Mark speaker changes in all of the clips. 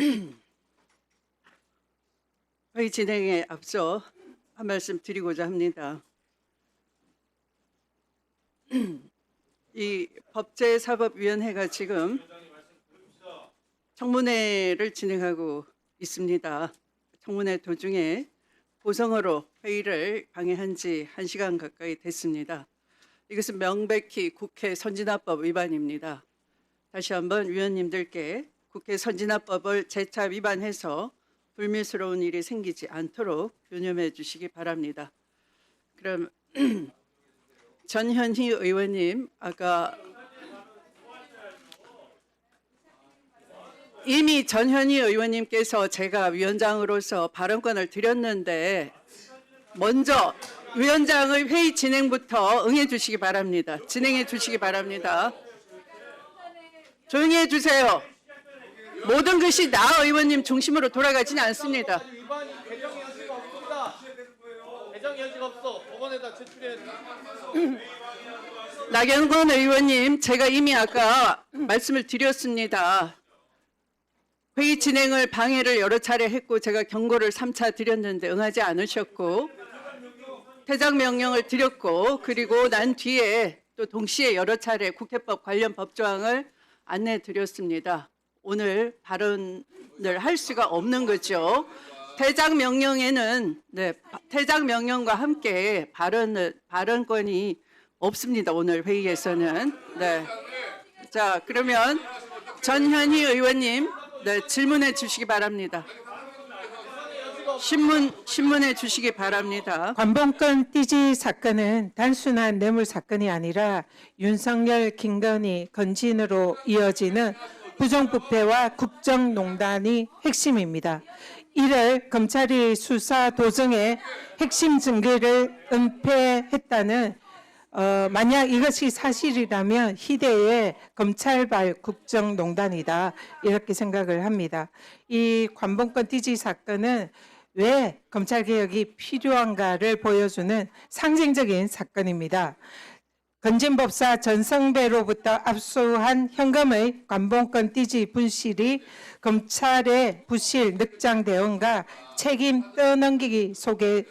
Speaker 1: 회의 진행에 앞서 한 말씀 드리고자 합니다. 이 법제사법위원회가 지금 청문회를 진행하고 있습니다. 청문회 도중에 보성어로 회의를 방해한 지 1시간 가까이 됐습니다. 이것은 명백히 국회 선진화법 위반입니다. 다시 한번 위원님들께 국회 선진화법을 재차 위반해서 불미스러운 일이 생기지 않도록 유념해 주시기 바랍니다. 그럼 전현희 의원님 아까 이미 전현희 의원님께서 제가 위원장으로서 발언권을 드렸는데 먼저 위원장의 회의 진행부터 응해 주시기 바랍니다. 진행해 주시기 바랍니다. 조용히 해 주세요. 모든 것이 나 의원님 중심으로 돌아가지는 않습니다.
Speaker 2: 위반이 개정 여지가 없습니다. 개정 여지가 없어. 법원에다 제출해야 돼.
Speaker 1: 나경원 의원님, 제가 이미 아까 말씀을 드렸습니다. 회의 진행을 방해를 여러 차례 했고 제가 경고를 3차 드렸는데 응하지 않으셨고 퇴장 명령을 드렸고 그리고 난 뒤에 또 동시에 여러 차례 국회법 관련 법조항을 안내 드렸습니다. 오늘 발언을 할 수가 없는 거죠. 퇴장 명령에는 네, 바- 퇴장 명령과 함께 발언을 발언권이 없습니다. 오늘 회의에서는 네. 자 그러면 전현희 의원님 네, 질문해 주시기 바랍니다. 신문 신문해 주시기 바랍니다.
Speaker 3: 관봉권 띠지 사건은 단순한 뇌물 사건이 아니라 윤석열, 김건희, 건진으로 이어지는 부정부패와 국정농단이 핵심입니다. 이를 검찰이 수사 도중에 핵심 증거를 은폐했다는 어, 만약 이것이 사실이라면 희대의 검찰발 국정농단이다 이렇게 생각을 합니다. 이 관봉권 띠지 사건은 왜 검찰 개혁이 필요한가를 보여주는 상징적인 사건입니다. 건진법사 전성배로부터 압수한 현금의 관봉권 띠지 분실이 검찰의 부실 늑장 대응과 책임 떠넘기기 속에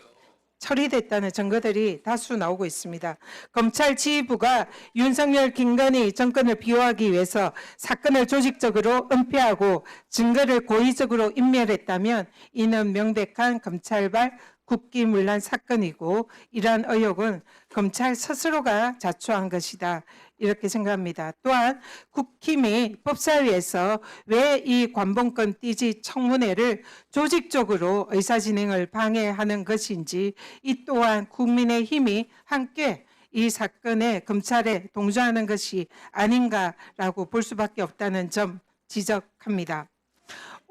Speaker 3: 처리됐다는 증거들이 다수 나오고 있습니다. 검찰 지휘부가 윤석열, 김건희 정권을 비호하기 위해서 사건을 조직적으로 은폐하고 증거를 고의적으로 인멸했다면 이는 명백한 검찰발 국기문란 사건이고 이러한 의혹은 검찰 스스로가 자초한 것이다. 이렇게 생각합니다. 또한 국힘이 법사위에서 왜 이 관봉권 띠지 청문회를 조직적으로 의사진행을 방해하는 것인지 이 또한 국민의 힘이 함께 이 사건에 검찰에 동조하는 것이 아닌가라고 볼 수밖에 없다는 점 지적합니다.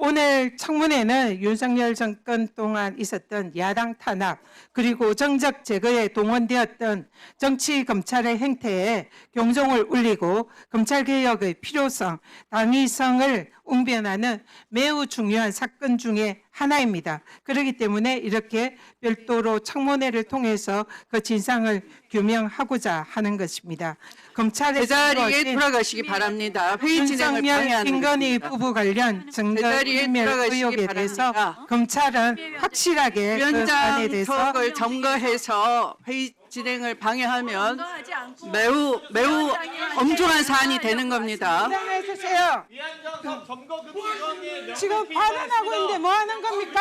Speaker 3: 오늘 청문회는 윤석열 정권 동안 있었던 야당 탄압 그리고 정적 제거에 동원되었던 정치 검찰의 행태에 경종을 울리고 검찰 개혁의 필요성, 당위성을 웅변하는 매우 중요한 사건 중에 하나입니다. 그렇기 때문에 이렇게 별도로 청문회를 통해서 그 진상을 규명하고자 하는 것입니다. 검찰의
Speaker 1: 제자리에 돌아가시기 바랍니다. 회의 진행을 방해하는
Speaker 3: 김건희. 부부 관련 증거
Speaker 1: 제자리에
Speaker 3: 인멸 의혹에 대해서
Speaker 1: 바랍니다.
Speaker 3: 검찰은 확실하게 그
Speaker 1: 위원장
Speaker 3: 사안에 대해서
Speaker 1: 턱을 점거해서 회의 진행을 방해하면 매우 매우 엄중한 사안이 되는 겁니다.
Speaker 3: 진행해 주세요.
Speaker 2: 위안장 점거금지 위원회
Speaker 3: 지금 발언하고 있는데 뭐 하는 겁니까?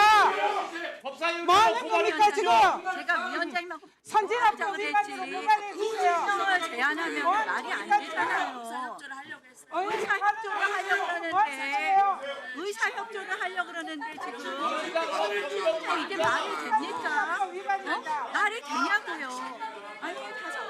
Speaker 3: 뭐 하는 겁니까 지금?
Speaker 4: 제가 위원장님하고
Speaker 3: 선진화법
Speaker 4: 하자고
Speaker 3: 위반으로
Speaker 4: 그랬지.
Speaker 3: 고발해 주세요.
Speaker 4: 신청을 제안하면
Speaker 3: 뭐
Speaker 4: 말이 안 되잖아요. 의사 협조를 하려고 그러는데
Speaker 3: 하세요?
Speaker 4: 의사 협조를 하려고 그러는데 지금 근데 이게 말이 됩니까? 되냐고요? 아니 다섯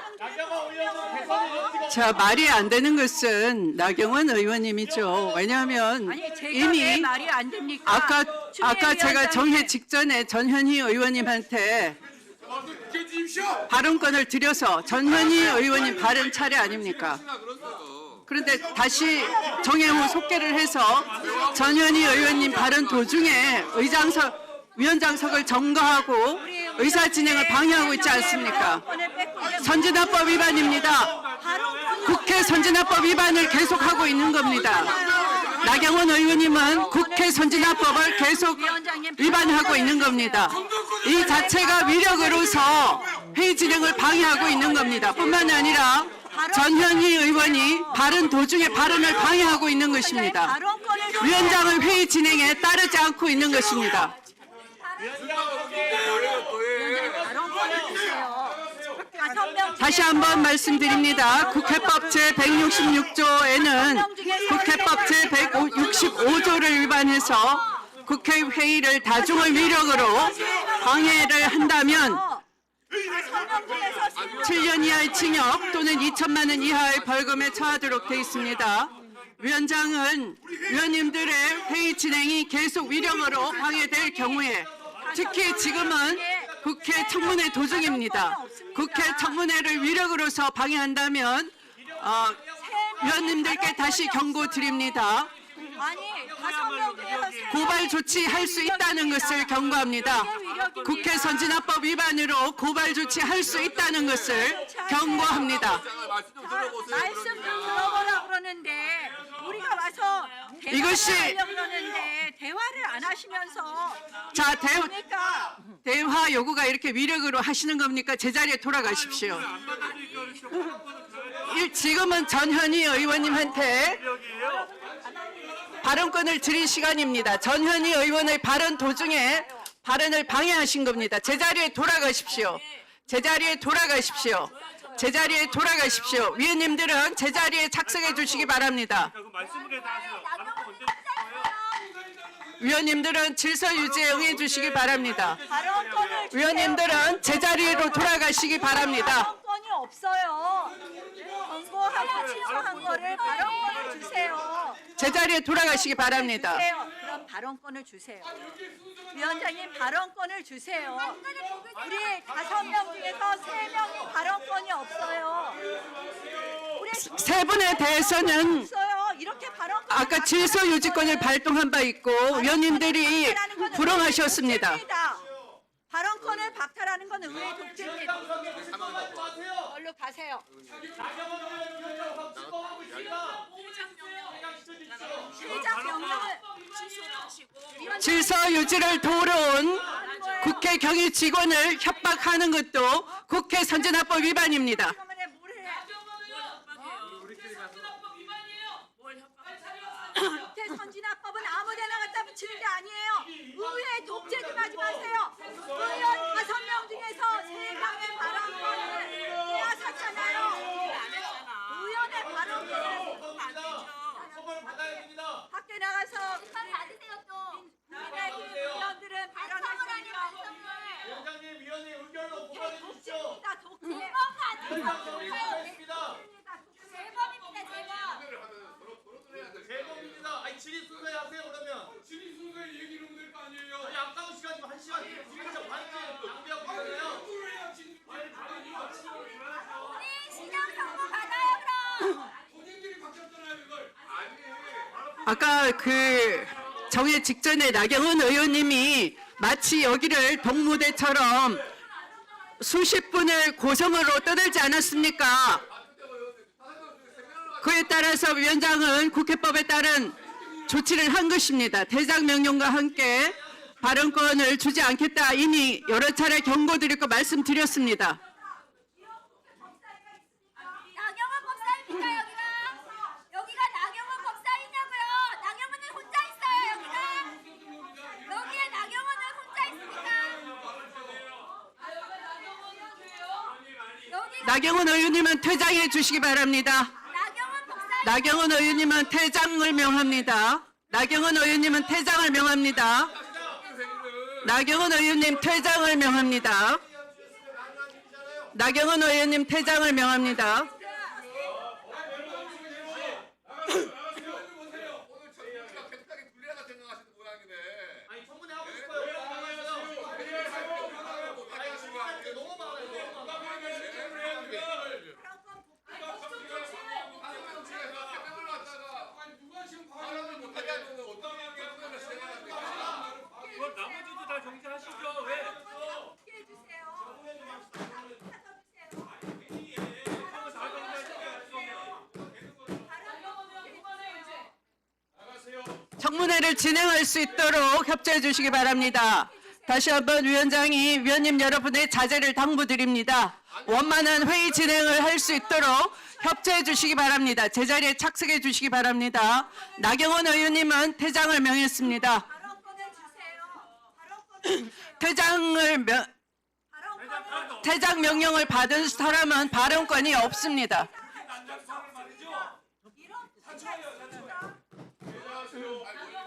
Speaker 1: 자 말이 안 되는 것은 나경원 의원님이죠. 왜냐하면
Speaker 4: 아니
Speaker 1: 이미
Speaker 4: 말이 안 됩니까?
Speaker 1: 아까 아까 제가
Speaker 4: 위원장님.
Speaker 1: 직전에 전현희 의원님한테 발언권을 드려서 전현희 의원님 발언 차례 아닙니까? 그런데 다시 정혜호 속개를 해서 전현희 의원님 발언 도중에 의장석 위원장석을 점거하고 의사 진행을 방해하고 있지 않습니까? 선진화법 위반입니다. 국회 선진화법 위반을 계속하고 있는 겁니다. 나경원 의원님은 국회 선진화법을 계속 위반하고 있는 겁니다. 이 자체가 위력으로서 회의 진행을 방해하고 있는 겁니다. 뿐만 아니라 전현희 의원이 발언 도중에 발언을 방해하고 있는 것입니다. 위원장의 회의 진행에 따르지 않고 있는 것입니다.
Speaker 4: 발언권을 주세요.
Speaker 1: 다시 한번 말씀드립니다. 국회법 제166조에는 국회법 제165조를 위반해서 국회 회의를 다중의 위력으로 방해를 한다면
Speaker 4: 다섯 명 중에서 세 명.
Speaker 1: 7년 이하의 징역 또는 2천만 원 이하의 벌금에 처하도록 되어 있습니다. 위원장은 위원님들의 회의 진행이 계속 위력으로 방해될 경우에 특히 지금은 국회 청문회 도중입니다. 국회 청문회를 위력으로서 방해한다면 어, 위원님들께 다시 경고드립니다. 고발 조치할 수 있다는 것을 경고합니다. 국회 선진화법 위반으로 고발 조치할 수 있다는 것을 경고합니다. 이것이-
Speaker 4: 대화를 안 하시면서
Speaker 1: 자, 대,
Speaker 4: 그러니까
Speaker 1: 대화 요구가 이렇게 위력으로 하시는 겁니까? 제자리에 돌아가십시오. 일- 지금은 전현희 의원님한테 발언권을 드릴 시간입니다. 전현희 의원의 발언 도중에 발언을 방해하신 겁니다. 제자리에 돌아가십시오. 제자리에 돌아가십시오. 제자리에 돌아가십시오. 위원님들은 제자리에 착석해 주시기 바랍니다.
Speaker 5: 그 말씀을 다 하세요. 발언권 언제 주실 거예요?
Speaker 1: 위원님들은 질서 유지에 응해 주시기 바랍니다.
Speaker 4: 발언권을 주세요.
Speaker 1: 위원님들은 제자리로 돌아가시기 바랍니다.
Speaker 4: 발언권이 없어요. 권고하고 취소한 거를 발언권을 주세요.
Speaker 1: 제자리에 돌아가시기 바랍니다.
Speaker 4: 주세요. 그럼 발언권을 주세요. 위원장님 발언권을 주세요. 우리 다섯 명 중에서 세 명이 발언권이 없어요. 우리
Speaker 1: 세 분에 대해서는
Speaker 4: 없어요. 이렇게 발언권
Speaker 1: 아까 질서 유지권을 발동한 바 있고 위원님들이 불응하셨습니다.
Speaker 4: 발언권을 박탈하는 건 의회 독재입니다. 얼른 가세요.
Speaker 1: 질서 유지를 도로온 국회 경위 직원을 협박하는 것도 국회 선진화법 위반입니다.
Speaker 4: 시간만에 뭘 해? 국회 선진화법은 아무데나 갖다 붙이는 게 아니에요. 의회 독재 좀 하지 마세요. 의원 다섯 명 중에서 세 명의 발언권을 빼앗았잖아요. 의원의 발언권을
Speaker 2: 처벌 받아야 됩니다.
Speaker 4: 밖에 나가서 받으세요 또. 국민의 그 의원들은 발언하니까
Speaker 2: 위원장님 위원회 의견으로 보관해 주십시오.
Speaker 4: 독재입니다 독재.
Speaker 2: 위원장 정리 부탁드립니다.
Speaker 4: 대법입니다 대법.
Speaker 2: 대법입니다. 아니 질의 순서에 하세요 그러면. 질의 순서에 얘기를 하면 될거 아니에요. 아니 아까운 시간 지금 한 시간 진짜 반째 낭비하고 있잖아요.
Speaker 4: 시장 정보 받아요 그럼.
Speaker 1: 아까 그 정회 직전에 나경원 의원님이 마치 여기를 동무대처럼 수십 분을 고성으로 떠들지 않았습니까? 그에 따라서 위원장은 국회법에 따른 조치를 한 것입니다. 대장 명령과 함께 발언권을 주지 않겠다 이미 여러 차례 경고드리고 말씀드렸습니다.
Speaker 6: 나경원 법사입니까 여기가? 여기가 나경원 법사이냐고요? 나경원은 혼자 있어요 여기가? 여기에 나경원은 혼자 있습니까? 여기
Speaker 1: 나경원 의원님은 퇴장해 주시기 바랍니다.
Speaker 6: 나경원
Speaker 1: 의원님은 퇴장을 명합니다. 나경원 의원님은 퇴장을 명합니다. 나경원 의원님 퇴장을 명합니다. 나경원 의원님 퇴장을 명합니다.
Speaker 2: 아니 청문회 하고 싶어요. 왜 안 하세요? 아니 너무 많아요. 너무 많아요.
Speaker 5: 그럼 나머지도 다 정지하시죠. 왜?
Speaker 6: 해주세요.
Speaker 5: 그러면 다 정지하시죠.
Speaker 1: 방해를 진행할 수 있도록 협조해 주시기 바랍니다. 다시 한번 위원장이 위원님 여러분의 자제를 당부드립니다. 원만한 회의 진행을 할 수 있도록 협조해 주시기 바랍니다. 제자리에 착석해 주시기 바랍니다. 나경원 의원님은 퇴장을 명했습니다. 퇴장을 명, 퇴장 명령을 받은 사람은 발언권이 없습니다.
Speaker 5: 말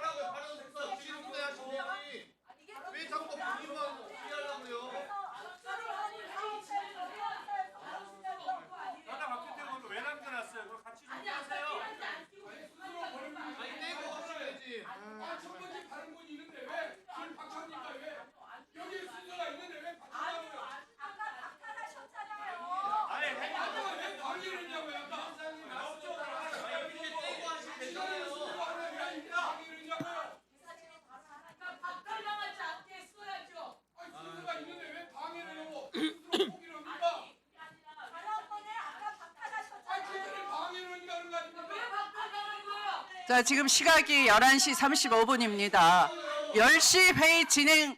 Speaker 2: 자,
Speaker 7: 지금
Speaker 1: 시각이 11시 35분입니다. 10시 회의 진행을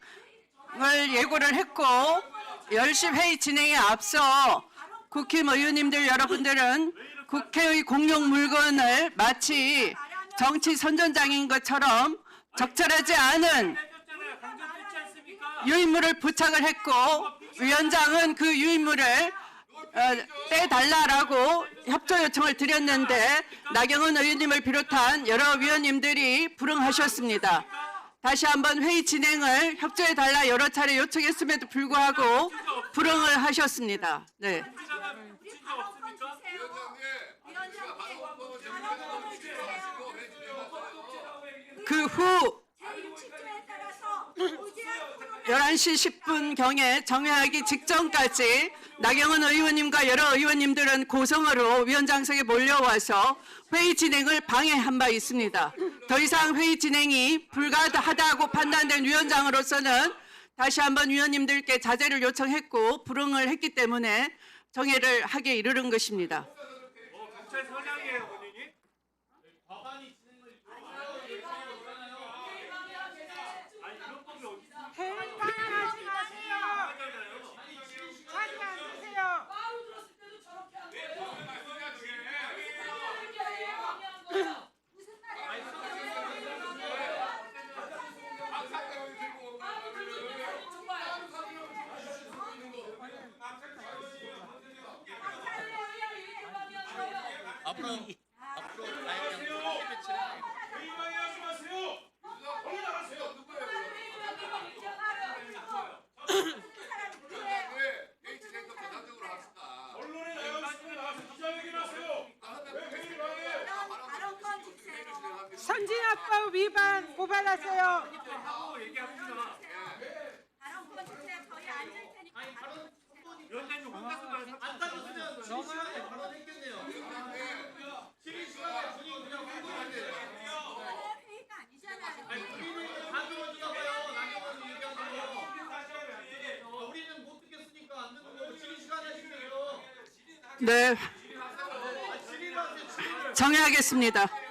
Speaker 1: 예고를 했고 10시 회의 진행에 앞서 국힘 의원님들 여러분들은 국회의 공용 물건을 마치 정치 선전장인 것처럼 적절하지 않은? 유인물을 부착을 했고 위원장은 그 유인물을 어, 떼달라라고 협조 요청을 드렸는데 나경원 의원님을 비롯한 여러 위원님들이 불응하셨습니다. 다시 한번 회의 진행을 협조해 달라 여러 차례 요청했음에도 불구하고 불응을 하셨습니다. 네.
Speaker 5: 공지사가
Speaker 4: 우리
Speaker 5: 진짜
Speaker 4: 발언권
Speaker 5: 없습니까?
Speaker 4: 주세요. 위원장님 발언권을 주세요.
Speaker 1: 그후
Speaker 4: 제60조에 따라서 무제한 토론을
Speaker 1: 11시 10분 경에 정회하기 직전까지 나경원 의원님과 여러 의원님들은 고성으로 위원장석에 몰려와서 회의 진행을 방해한 바 있습니다. 더 이상 회의 진행이 불가하다고 판단된 위원장으로서는 다시 한번 위원님들께 자제를 요청했고 불응을 했기 때문에 정회를 하게 이르는 것입니다.
Speaker 5: 어, 경찰 선양이에요, 본인이?
Speaker 2: 과반이 진행을
Speaker 5: 아니 이런 법이 어디 있습니까?
Speaker 3: 회의 방해하지 마세요.
Speaker 5: 하잖아요.
Speaker 3: 자리 앉으세요.
Speaker 8: 바로 들었을 때도 저렇게 한 거예요.
Speaker 4: 무슨 말이에요?
Speaker 2: 앞으로 앞으로 다양한
Speaker 7: 회의방해하지 마세요 얼른 나가세요 언론에 나가시면 나가서 기자회견하세 요왜 회의 방해
Speaker 4: 발언권 주세요.
Speaker 3: 선진화법 위반 고발하세요.
Speaker 5: 하고 얘기합니다.
Speaker 4: 발언권 주세요. 저희 앉을 테니까
Speaker 2: 아니 발언
Speaker 4: 발언
Speaker 2: 한 번이
Speaker 5: 위원장님 혼자서 말하는
Speaker 2: 안 따졌으면 지금 시간에 발언했겠네요. 지금 시간에 분위기 그냥 끌고 있는데.
Speaker 4: 회의가 아니잖아요.
Speaker 2: 아니 우리는 다 들어주나 봐요. 나경원이 얘기한 거. 어, 우리는 못 듣겠으니까 안 듣는 거고 지금 시간에 하시 네.
Speaker 1: 정회하겠습니다.